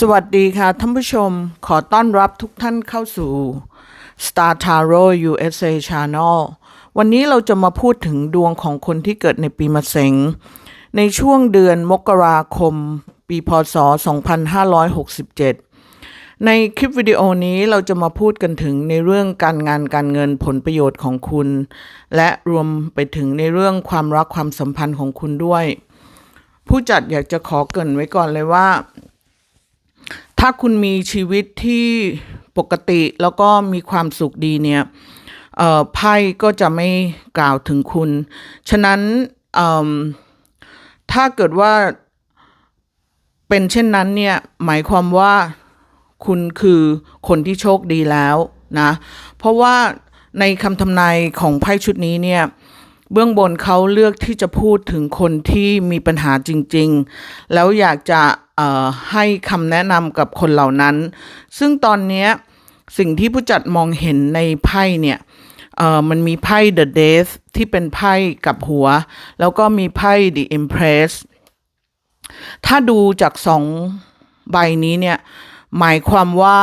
สวัสดีค่ะท่านผู้ชมขอต้อนรับทุกท่านเข้าสู่ Star Tarot USA Channel วันนี้เราจะมาพูดถึงดวงของคนที่เกิดในปีมะเสงในช่วงเดือนมกราคม ปีพศ 2567 ในคลิปวิดีโอนี้เราจะมาพูดกันถึงในเรื่องการงานการเงินผลประโยชน์ของคุณ และรวมไปถึงในเรื่องความรักความสัมพันธ์ของคุณด้วย ผู้จัดอยากจะขอเกริ่นไว้ก่อนเลยว่า ถ้าคุณมีชีวิตที่ปกติแล้วก็มีความสุขดีเนี่ยไพ่ก็จะไม่กล่าวถึงคุณ ฉะนั้นถ้าเกิดว่าเป็นเช่นนั้นเนี่ยหมายความว่าคุณคือคนที่โชคดีแล้วนะ เพราะว่าในคำทำนายของไพ่ชุดนี้เนี่ย เบื้องบนเขาเลือกที่จะพูดถึงคนที่มีปัญหาจริง ๆ แล้วอยากจะให้คำแนะนำกับคนเหล่านั้น ซึ่งตอนนี้สิ่งที่ผู้จัดมองเห็นในไพ่เนี่ยมันมีไพ่ The Death ที่เป็นไพ่กับหัว แล้วก็มีไพ่ The Empress ถ้าดูจากสองใบนี้เนี่ย หมายความว่า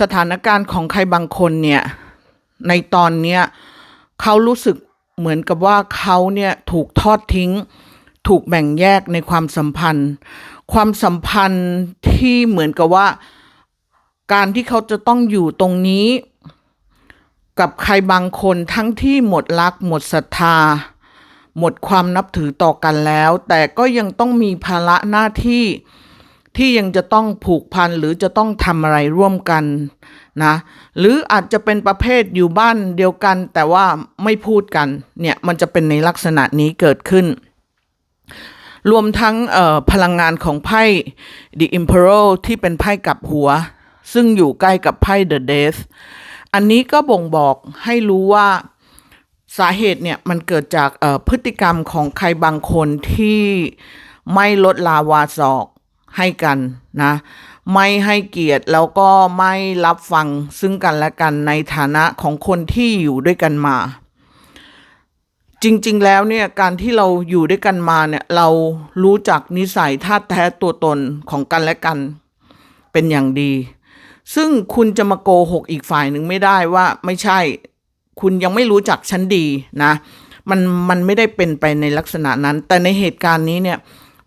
สถานการณ์ของใครบางคนเนี่ย ในตอนเนี้ยเขารู้สึก เหมือนกับว่าเขาเนี่ยถูกทอดทิ้ง ถูกแบ่งแยกในความสัมพันธ์ ความสัมพันธ์ที่เหมือนกับว่า การที่เขาจะต้องอยู่ตรงนี้ กับใครบางคนทั้งที่หมดรัก หมดศรัทธา หมดความนับถือต่อกันแล้ว แต่ก็ยังต้องมีภาระหน้าที่ที่ยังจะต้องผูกพันหรือจะต้องทำอะไรร่วมกัน นะหรืออาจจะเป็นประเภทอยู่บ้านเดียวกัน แต่ว่าไม่พูดกันเนี่ยมันจะเป็นในลักษณะนี้เกิดขึ้น รวมทั้งพลังงานของไพ่ The Emperor ที่เป็นไพ่กับหัว ซึ่งอยู่ใกล้กับไพ่ The Death อันนี้ก็บ่งบอกให้รู้ว่าสาเหตุเนี่ยมันเกิดจากพฤติกรรมของใครบางคนที่ไม่ลดลาวาศอกให้กันนะ ไม่ให้เกียรติแล้วก็ไม่รับฟังซึ่งกันและกันในฐานะของคนที่อยู่ด้วยกันมา จริงๆแล้วเนี่ยการที่เราอยู่ด้วยกันมาเนี่ยเรารู้จักนิสัยท่าแท้ตัวตนของกันและกันเป็นอย่างดี ซึ่งคุณจะมาโกหกอีกฝ่ายหนึ่งไม่ได้ว่าไม่ใช่ คุณยังไม่รู้จักฉันดีนะ มันมันไม่ได้เป็นไปในลักษณะนั้น แต่ในเหตุการณ์นี้เนี่ย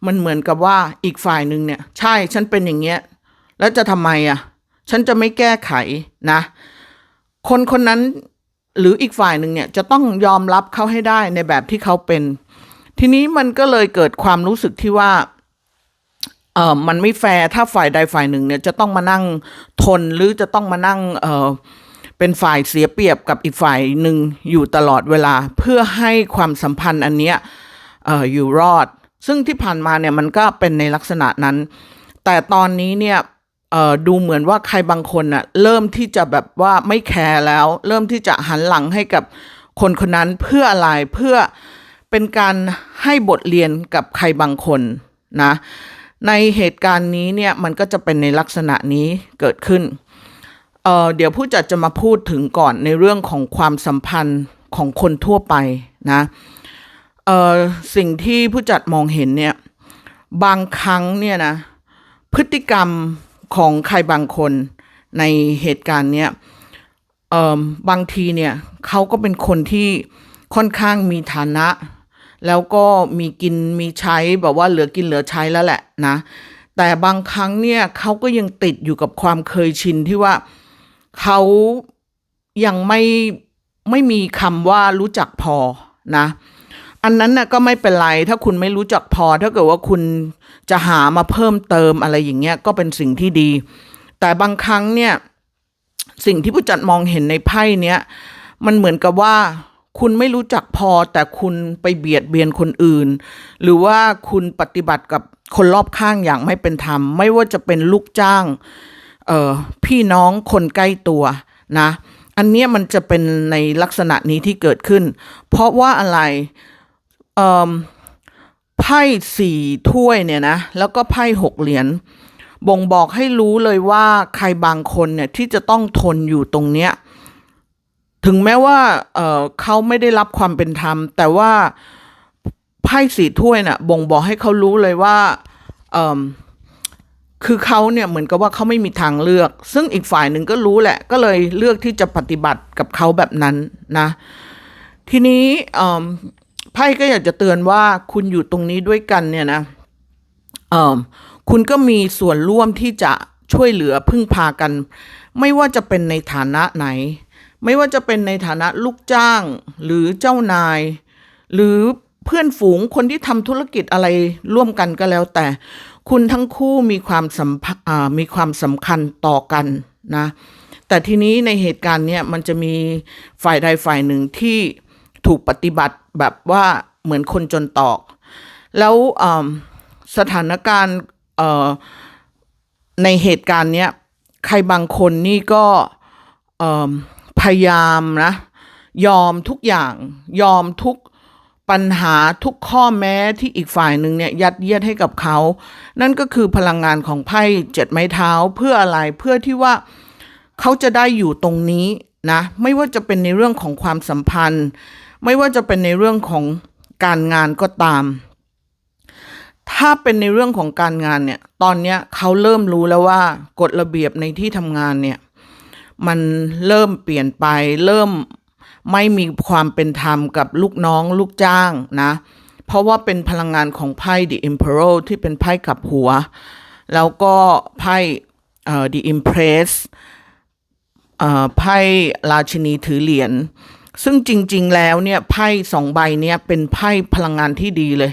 มันเหมือนกับว่าอีกฝ่ายหนึ่งเนี่ย ใช่ฉันเป็นอย่างเงี้ย แล้วจะทำไมอะ ฉันจะไม่แก้ไขนะ คนคนนั้นหรืออีกฝ่ายหนึ่งเนี่ยจะต้องยอมรับเขาให้ได้ในแบบที่เขาเป็น ทีนี้มันก็เลยเกิดความรู้สึกที่ว่าเออมันไม่แฟร์ถ้าฝ่ายใดฝ่ายหนึ่งเนี่ยจะต้องมานั่งทนหรือจะต้องมานั่งเออเป็นฝ่ายเสียเปรียบกับอีกฝ่ายหนึ่งอยู่ตลอดเวลาเพื่อให้ความสัมพันธ์อันเนี้ยเอออยู่รอด ซึ่งที่ผ่านมาเนี่ยมันก็เป็นในลักษณะนั้น แต่ตอนนี้เนี่ย เอ่อดูเหมือนว่าใครบางคนน่ะเริ่มที่จะแบบว่าไม่แคร์แล้ว เริ่มที่จะหันหลังให้กับคนคนนั้นเพื่ออะไรเพื่อเป็นการให้บทเรียนกับใครบางคนนะในเหตุการณ์นี้เนี่ยมันก็จะเป็นในลักษณะนี้เกิดขึ้นเอ่อเดี๋ยวผู้จัดจะมาพูดถึงก่อนในเรื่องของความสัมพันธ์ของคนทั่วไปนะเอ่อสิ่งที่ผู้จัดมองเห็นเนี่ยบางครั้งเนี่ยนะพฤติกรรม ของใครบางคนในเหตุการณ์เนี้ยบางทีเนี่ยเขาก็เป็นคนที่ค่อนข้างมีฐานะ แล้วก็มีกินมีใช้แบบว่าเหลือกินเหลือใช้แล้วแหละนะ แต่บางครั้งเนี่ยเขาก็ยังติดอยู่กับความเคยชินที่ว่าเขายังไม่ไม่มีคำว่ารู้จักพอนะ อันนั้นน่ะก็ไม่เป็นไร ถ้าคุณไม่รู้จักพอ ถ้าเกิดว่าคุณจะหามาเพิ่มเติมอะไรอย่างเงี้ยก็เป็นสิ่งที่ดี แต่บางครั้งเนี่ย สิ่งที่ผู้จัดมองเห็นในไพ่เนี้ยมันเหมือนกับว่าคุณไม่รู้จักพอแต่คุณไปเบียดเบียนคนอื่น หรือว่าคุณปฏิบัติกับคนรอบข้างอย่างไม่เป็นธรรม ไม่ว่าจะเป็นลูกจ้างเอ่อพี่น้องคนใกล้ตัวนะ อันเนี้ยมันจะเป็นในลักษณะนี้ที่เกิดขึ้น เพราะว่าอะไร ไพ่สี่ถ้วยเนี่ยนะแล้วก็ไพ่หกเหรียญบ่งบอกให้รู้เลยว่าใครบางคนเนี่ยที่จะต้องทนอยู่ตรงเนี้ยถึงแม้ว่าเเขาไม่ได้รับความเป็นธรรม แต่ว่าไพ่สี่ถ้วยน่ะบ่งบอกให้เขารู้เลยว่าคือเขาเนี่ยเหมือนกับว่าเขาไม่มีทางเลือก ซึ่งอีกฝ่ายหนึ่งก็รู้แหละ ก็เลยเลือกที่จะปฏิบัติกับเขาแบบนั้นนะ ทีนี้ ไพ่ก็อยากจะเตือนว่าคุณอยู่ตรงนี้ด้วยกันเนี่ยนะเอิ่มคุณก็มีส่วนร่วมที่จะช่วยเหลือพึ่งพากัน ไม่ว่าจะเป็นในฐานะไหน ไม่ว่าจะเป็นในฐานะลูกจ้างหรือเจ้านาย หรือเพื่อนฝูงคนที่ทำธุรกิจอะไรร่วมกันก็แล้วแต่ คุณทั้งคู่มีความสัมมีความสำคัญต่อกันนะแต่ทีนี้ในเหตุการณ์เนี้ยมันจะมีฝ่ายใดฝ่ายหนึ่งที่ถูกปฏิบัติแบบว่าเหมือนคนจนตอก แล้วสถานการณ์ในเหตุการณ์เนี้ยใครบางคนนี่ก็พยายามนะยอมทุกอย่างยอมทุกปัญหาทุกข้อแม้ที่อีกฝ่ายหนึ่งเนี่ยยัดเยียดให้กับเขา นั่นก็คือพลังงานของไพ่เจ็ดไม้เท้าเพื่ออะไรเพื่อที่ว่าเขาจะได้อยู่ตรงนี้นะไม่ว่าจะเป็นในเรื่องของความสัมพันธ์ ไม่ว่าจะเป็นในเรื่องของการงานก็ตาม ถ้าเป็นในเรื่องของการงานเนี่ย ตอนเนี้ยเขาเริ่มรู้แล้วว่ากฎระเบียบในที่ทำงานเนี่ย มันเริ่มเปลี่ยนไป เริ่มไม่มีความเป็นธรรมกับลูกน้องลูกจ้างนะ เพราะว่าเป็นพลังงานของไพ่ The Emperor ที่เป็นไพ่กับหัว แล้วก็ไพ่เอ่อ The Empress เอ่อไพ่ราชินีถือเหรียญ ซึ่งจริง ๆ แล้วเนี่ยไพ่สองใบเนี้ยเป็นไพ่พลังงานที่ดีเลย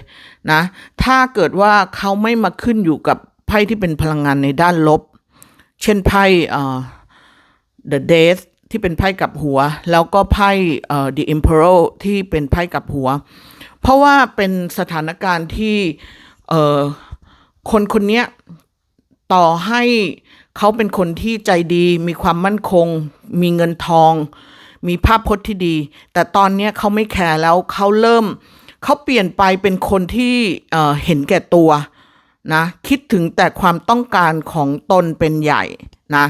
นะ ถ้าเกิดว่าเขาไม่มาขึ้นอยู่กับไพ่ที่เป็นพลังงานในด้านลบ เช่นไพ่เอ่อ The Death ที่เป็นไพ่กับหัว แล้วก็ไพ่เอ่อ The Emperor ที่เป็นไพ่กับหัว เพราะว่าเป็นสถานการณ์ที่เอ่อคนคนเนี้ยต่อให้เขาเป็นคนที่ใจดี มีความมั่นคง มีเงินทอง มีภาพพจน์ที่ดี แต่ตอนนี้เขาไม่แคร์แล้วเขาเริ่มเขาเปลี่ยนไปเป็นคนที่เอ่อเห็นแก่ตัวนะคิดถึงแต่ความต้องการของตนเป็นใหญ่นะ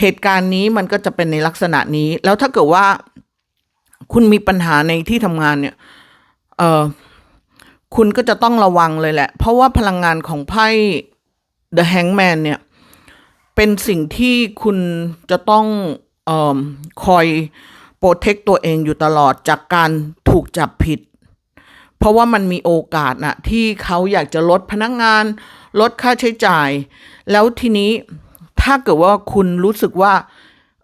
เหตุการณ์นี้มันก็จะเป็นในลักษณะนี้ แล้วถ้าเกิดว่า คุณมีปัญหาในที่ทำงานเนี่ยเออคุณก็จะต้องระวังเลยแหละ เพราะว่าพลังงานของไพ่ The Hangman เนี่ย เป็นสิ่งที่คุณจะต้องเออคอย โปรเทคตัวเองอยู่ตลอดจากการถูกจับผิด เพราะว่ามันมีโอกาสนะที่เขาอยากจะลดพนักงาน ลดค่าใช้จ่าย แล้วทีนี้ถ้าเกิดว่าคุณรู้สึกว่า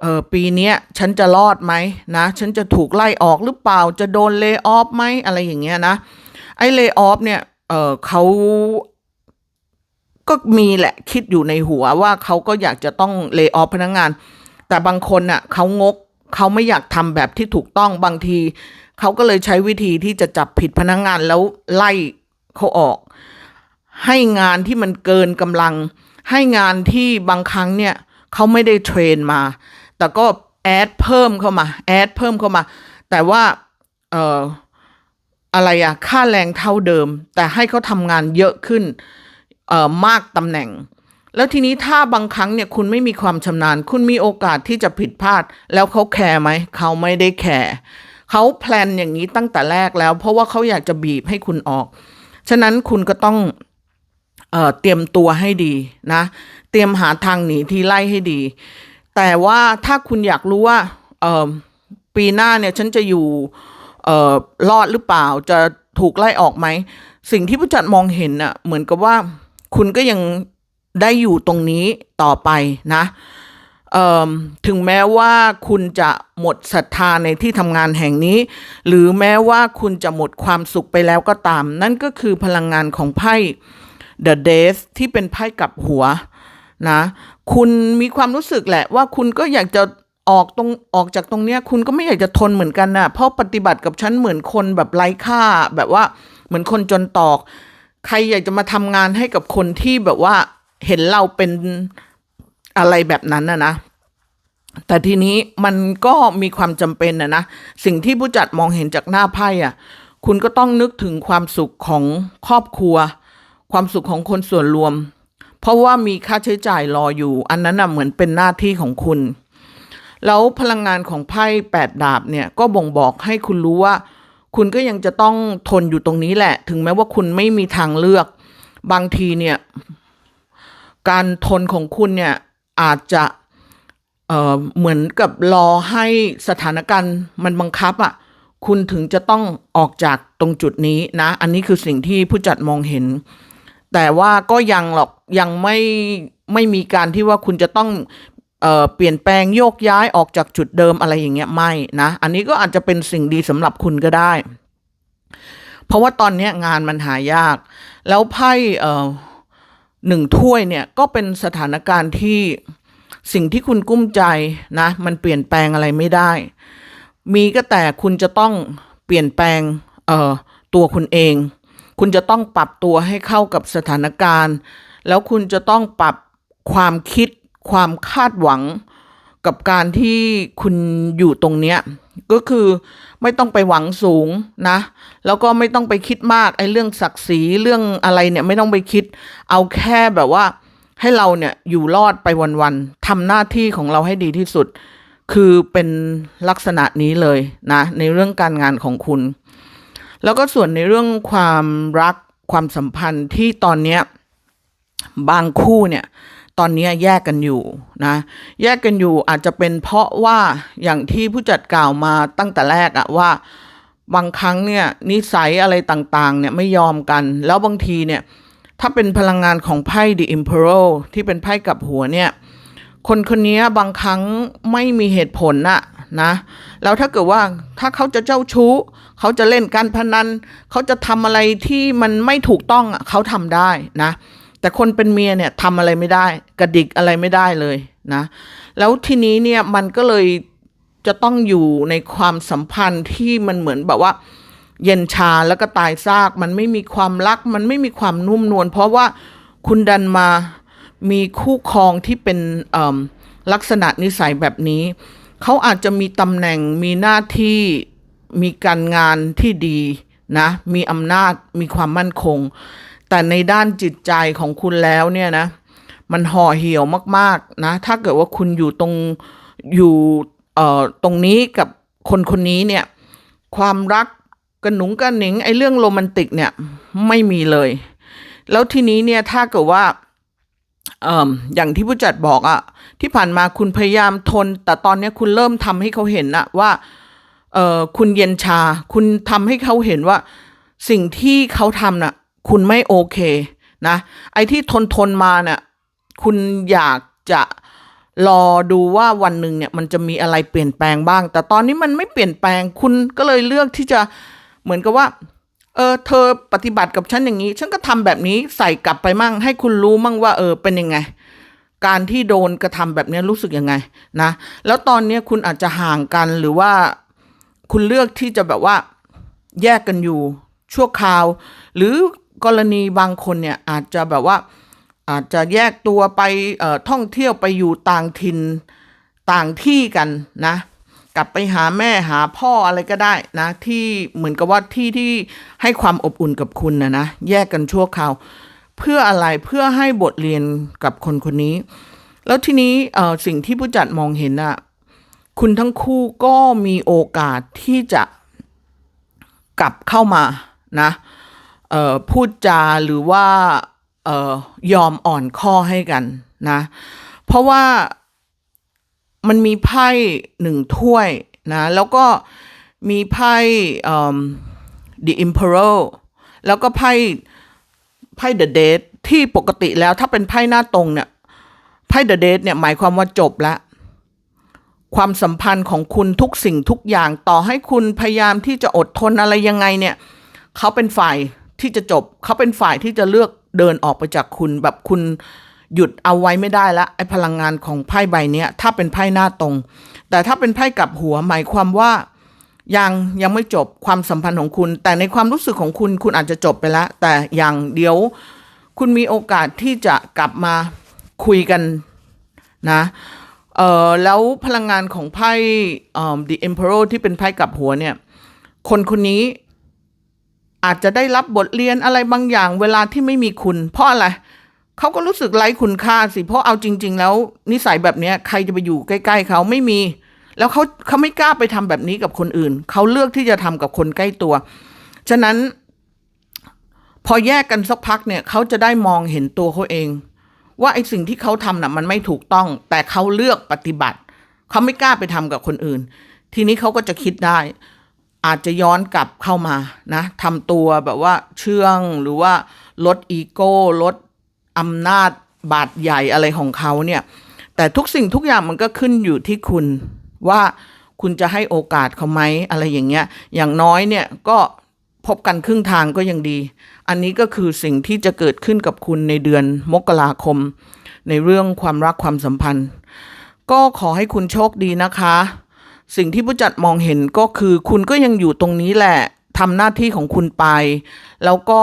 เออปีนี้ฉันจะรอดไหมนะ ฉันจะถูกไล่ออกหรือเปล่าจะโดนเล y o ออฟไหมอะไรอย่างเงี้ยนะไอ้เล y o ออฟเนี่ยเออเขาก็มีแหละคิดอยู่ในหัวว่าเขาก็อยากจะต้องเล y o ออฟพนักงาน แต่บางคนน่ะเขางก เขาไม่อยากทำแบบที่ถูกต้องบางที เขาก็เลยใช้วิธีที่จะจับผิดพนักงานแล้วไล่เขาออก ให้งานที่มันเกินกำลัง ให้งานที่บางครั้งเนี่ยเขาไม่ได้เทรนมา แต่ก็แอดเพิ่มเข้ามาแอดเพิ่มเข้ามา แต่ว่าเอ่ออะไรอะค่าแรงเท่าเดิม แต่ให้เขาทำงานเยอะขึ้นเอ่อมากตำแหน่ง แล้วทีนี้ถ้าบางครั้งเนี่ยคุณไม่มีความชำนาญ คุณมีโอกาสที่จะผิดพลาด แล้วเขาแคร์ไหม เขาไม่ได้แคร์เขาแพลนอย่างนี้ตั้งแต่แรกแล้ว เพราะว่าเขาอยากจะบีบให้คุณออก ฉะนั้นคุณก็ต้องเอ่อเตรียมตัวให้ดีนะ เตรียมหาทางหนีที่ไล่ให้ดี แต่ว่าถ้าคุณอยากรู้ว่าเอ่อปีหน้าเนี่ยฉันจะอยู่เอ่อรอดหรือเปล่าจะถูกไล่ออกไหม สิ่งที่ผู้จัดมองเห็นน่ะเหมือนกับว่าคุณก็ยัง ได้อยู่ตรงนี้ต่อไปนะถึงแม้ว่าคุณจะหมดศรัทธาในที่ทำงานแห่งนี้ หรือแม้ว่าคุณจะหมดความสุขไปแล้วก็ตาม นั่นก็คือพลังงานของไพ่ The Death ที่เป็นไพ่กลับหัวนะคุณมีความรู้สึกแหละว่าคุณก็อยากจะออกตรงออกจากตรงเนี้ยคุณก็ไม่อยากจะทนเหมือนกันน่ะเพราะปฏิบัติกับฉันเหมือนคนแบบไร้ค่า แบบว่าเหมือนคนจนตอก ใครอยากจะมาทำงานให้กับคนที่แบบว่า เห็นเราเป็นอะไรแบบนั้นนะนะแต่ทีนี้มันก็มีความจำเป็นนะนะสิ่งที่ผู้จัดมองเห็นจากหน้าไพ่อะ คุณก็ต้องนึกถึงความสุขของครอบครัว ความสุขของคนส่วนรวม เพราะว่ามีค่าใช้จ่ายรออยู่ อันนั้นน่ะเหมือนเป็นหน้าที่ของคุณ แล้วพลังงานของไพ่แปดดาบเนี่ยก็บ่งบอกให้คุณรู้ว่า คุณก็ยังจะต้องทนอยู่ตรงนี้แหละ ถึงแม้ว่าคุณไม่มีทางเลือก บางทีเนี่ย การทนของคุณเนี่ยอาจจะเอ่อเหมือนกับรอให้สถานการณ์มันบังคับอะ่ะคุณถึงจะต้องออกจากตรงจุดนี้นะ อันนี้คือสิ่งที่ผู้จัดมองเห็น แต่ว่าก็ยังหรอกยังไม่ไม่มีการที่ว่าคุณจะต้องเอ่อเปลี่ยนแปลงโยกย้ายออกจากจุดเดิมอะไรอย่างเงี้ยไม่นะ อันนี้ก็อาจจะเป็นสิ่งดีสำหรับคุณก็ได้ เพราะว่าตอนนี้งานมันหายาก แล้วไพ่เอ่อ หนึ่งถ้วยเนี่ยก็เป็นสถานการณ์ที่สิ่งที่คุณกุ้มใจนะ มันเปลี่ยนแปลงอะไรไม่ได้ มีก็แต่คุณจะต้องเปลี่ยนแปลงเอ่อตัวคุณเอง คุณจะต้องปรับตัวให้เข้ากับสถานการณ์ แล้วคุณจะต้องปรับความคิด ความคาดหวัง กับการที่คุณอยู่ตรงเนี้ยก็คือไม่ต้องไปหวังสูงนะ แล้วก็ไม่ต้องไปคิดมากไอ้เรื่องศักดิ์ศรีเรื่องอะไรเนี่ยไม่ต้องไปคิด เอาแค่แบบว่าให้เราเนี่ยอยู่รอดไปวันๆทำหน้าที่ของเราให้ดีที่สุด คือเป็นลักษณะนี้เลยนะ ในเรื่องการงานของคุณ แล้วก็ส่วนในเรื่องความรักความสัมพันธ์ที่ตอนเนี้ยบางคู่เนี่ย ตอนนี้แยกกันอยู่นะแยกกันอยู่อาจจะเป็นเพราะว่าอย่างที่ผู้จัดกล่าวมาตั้งแต่แรกอะว่าบางครั้งเนี่ยนิสัยอะไรต่างๆเนี่ยไม่ยอมกัน แล้วบางทีเนี่ยถ้าเป็นพลังงานของไพ่ The Emperor ที่เป็นไพ่กับหัวเนี่ยคนคนนี้บางครั้งไม่มีเหตุผลน่ะนะแล้วถ้าเกิดว่าถ้าเขาจะเจ้าชู้ เขาจะเล่นการพนัน เขาจะทำอะไรที่มันไม่ถูกต้องเขาทำได้นะ แต่คนเป็นเมียเนี่ยทำอะไรไม่ได้ กระดิกอะไรไม่ได้เลยนะ แล้วทีนี้เนี่ยมันก็เลยจะต้องอยู่ในความสัมพันธ์ที่มันเหมือนแบบว่า เย็นชาแล้วก็ตายซาก มันไม่มีความรัก มันไม่มีความนุ่มนวลเพราะว่าคุณดันมามีคู่ครองที่เป็นลักษณะนิสัยแบบนี้ เขาอาจจะมีตำแหน่งมีหน้าที่มีการงานที่ดีนะ มีอำนาจมีความมั่นคง แต่ในด้านจิตใจของคุณแล้วเนี่ยนะ มันห่อเหี่ยวมากๆนะ ถ้าเกิดว่าคุณอยู่ตรงอยู่เอ่อตรงนี้กับคนคนนี้เนี่ย ความรักกระหนุงกระหนิงไอ้เรื่องโรแมนติกเนี่ยไม่มีเลย แล้วทีนี้เนี่ยถ้าเกิดว่าเอ่ออย่างที่ผู้จัดบอกอะที่ผ่านมาคุณพยายามทน แต่ตอนนี้คุณเริ่มทำให้เขาเห็นอะว่าเอ่อคุณเย็นชา คุณทำให้เขาเห็นว่าสิ่งที่เขาทำน่ะ คุณไม่โอเคนะ ไอ้ที่ทนทนมาเนี่ย คุณอยากจะรอดูว่าวันหนึ่งเนี่ยมันจะมีอะไรเปลี่ยนแปลงบ้าง แต่ตอนนี้มันไม่เปลี่ยนแปลง คุณก็เลยเลือกที่จะเหมือนกับว่า เออ เธอปฏิบัติกับฉันอย่างนี้ ฉันก็ทำแบบนี้ใส่กลับไปมั่ง ให้คุณรู้มั่งว่า เออ เป็นยังไง การที่โดนกระทำแบบนี้รู้สึกยังไงนะ แล้วตอนนี้คุณอาจจะห่างกันหรือว่า คุณเลือกที่จะแบบว่า แยกกันอยู่ชั่วคราว หรือ กรณีบางคนเนี่ยอาจจะแบบว่าอาจจะแยกตัวไปท่องเที่ยวไปอยู่ต่างถิ่นต่างที่กันนะ กลับไปหาแม่หาพ่ออะไรก็ได้นะ ที่เหมือนกับว่าที่ที่ให้ความอบอุ่นกับคุณนะนะแยกกันชั่วคราวเพื่ออะไรเพื่อให้บทเรียนกับคนคนนี้ แล้วทีนี้สิ่งที่ผู้จัดมองเห็นอะคุณทั้งคู่ก็มีโอกาสที่จะกลับเข้ามานะ เอ่อพูดจาหรือว่าเอ่อยอมอ่อนข้อให้กันนะ เพราะว่ามันมีไพ่หนึ่งถ้วยนะแล้วก็มีไพ่เอ่อ The Emperor แล้วก็ไพ่ไพ่ The Date ที่ปกติแล้วถ้าเป็นไพ่หน้าตรงเนี่ยไพ่ The Date เนี่ยหมายความว่าจบแล้วความสัมพันธ์ของคุณทุกสิ่งทุกอย่างต่อให้คุณพยายามที่จะอดทนอะไรยังไงเนี่ย เขาเป็นฝ่าย ที่จะจบเขาเป็นฝ่ายที่จะเลือกเดินออกไปจากคุณแบบคุณหยุดเอาไว้ไม่ได้ละไอ้พลังงานของไพ่ใบเนี้ย ถ้าเป็นไพ่หน้าตรง แต่ถ้าเป็นไพ่กลับหัวหมายความว่ายังยังไม่จบความสัมพันธ์ของคุณ แต่ในความรู้สึกของคุณคุณอาจจะจบไปแล้ว แต่อย่างเดี๋ยว คุณมีโอกาสที่จะกลับมาคุยกันนะเอ่อแล้วพลังงานของไพ่เอ่อ The Emperor ที่เป็นไพ่กลับหัวเนี่ย คนคนนี้ อาจจะได้รับบทเรียนอะไรบางอย่างเวลาที่ไม่มีคุณ เพราะอะไรเขาก็รู้สึกไร้คุณค่าสิ เพราะเอาจริง ๆ แล้ว นิสัยแบบนี้ใครจะไปอยู่ใกล้ ๆ เขาไม่มี แล้วเขาเขาไม่กล้าไปทำแบบนี้กับคนอื่น เขาเลือกที่จะทำกับคนใกล้ตัว ฉะนั้น พอแยกกันสักพักเนี่ย เขาจะได้มองเห็นตัวเขาเอง ว่าไอ้สิ่งที่เขาทำน่ะมันไม่ถูกต้อง แต่เขาเลือกปฏิบัติ เขาไม่กล้าไปทำกับคนอื่น ทีนี้เขาก็จะคิดได้ อาจจะย้อนกลับเข้ามานะทำตัวแบบว่าเชื่องหรือว่าลดอีโก้ลดอำนาจบาดใหญ่อะไรของเขาเนี่ย แต่ทุกสิ่งทุกอย่างมันก็ขึ้นอยู่ที่คุณว่าคุณจะให้โอกาสเขาไหมอะไรอย่างเงี้ย อย่างน้อยเนี่ยก็พบกันครึ่งทางก็ยังดี อันนี้ก็คือสิ่งที่จะเกิดขึ้นกับคุณในเดือนมกราคม ในเรื่องความรักความสัมพันธ์ ก็ขอให้คุณโชคดีนะคะ สิ่งที่ผู้จัดมองเห็นก็คือคุณก็ยังอยู่ตรงนี้แหละทำหน้าที่ของคุณไป แล้วก็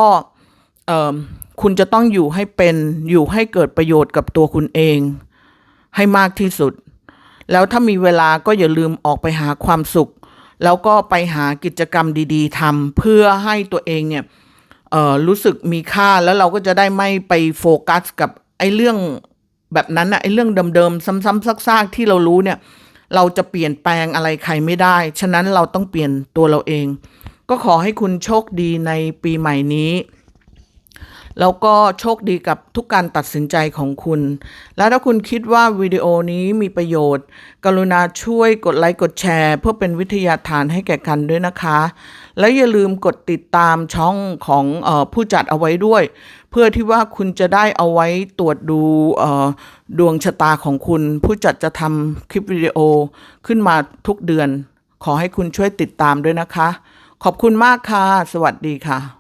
คุณจะต้องอยู่ให้เป็นอยู่ให้เกิดประโยชน์กับตัวคุณเอง ให้มากที่สุด แล้วถ้ามีเวลาก็อย่าลืมออกไปหาความสุข แล้วก็ไปหากิจกรรมดีๆทำเพื่อให้ตัวเองเนี่ยรู้สึกมีค่าแล้วเราก็จะได้ไม่ไปโฟกัสกับไอ้เรื่องแบบนั้นนะไอ้เรื่องเดิมๆซ้ำๆซากๆที่เรารู้เนี่ย เราจะเปลี่ยนแปลงอะไรใครไม่ได้ ฉะนั้นเราต้องเปลี่ยนตัวเราเอง ก็ขอให้คุณโชคดีในปีใหม่นี้แล้วก็โชคดีกับทุกการตัดสินใจของคุณ แล้วถ้าคุณคิดว่าวิดีโอนี้มีประโยชน์ กรุณาช่วยกดไลค์กดแชร์ เพื่อเป็นวิทยาทานให้แก่กันด้วยนะคะ และอย่าลืมกดติดตามช่องของออผู้จัดเอาไว้ด้วย เพื่อที่ว่าคุณจะได้เอาไว้ตรวจดูดวงชะตาของคุณ ผู้จัดจะทำคลิปวิดีโอขึ้นมาทุกเดือน ขอให้คุณช่วยติดตามด้วยนะคะ ขอบคุณมากค่ะ สวัสดีค่ะ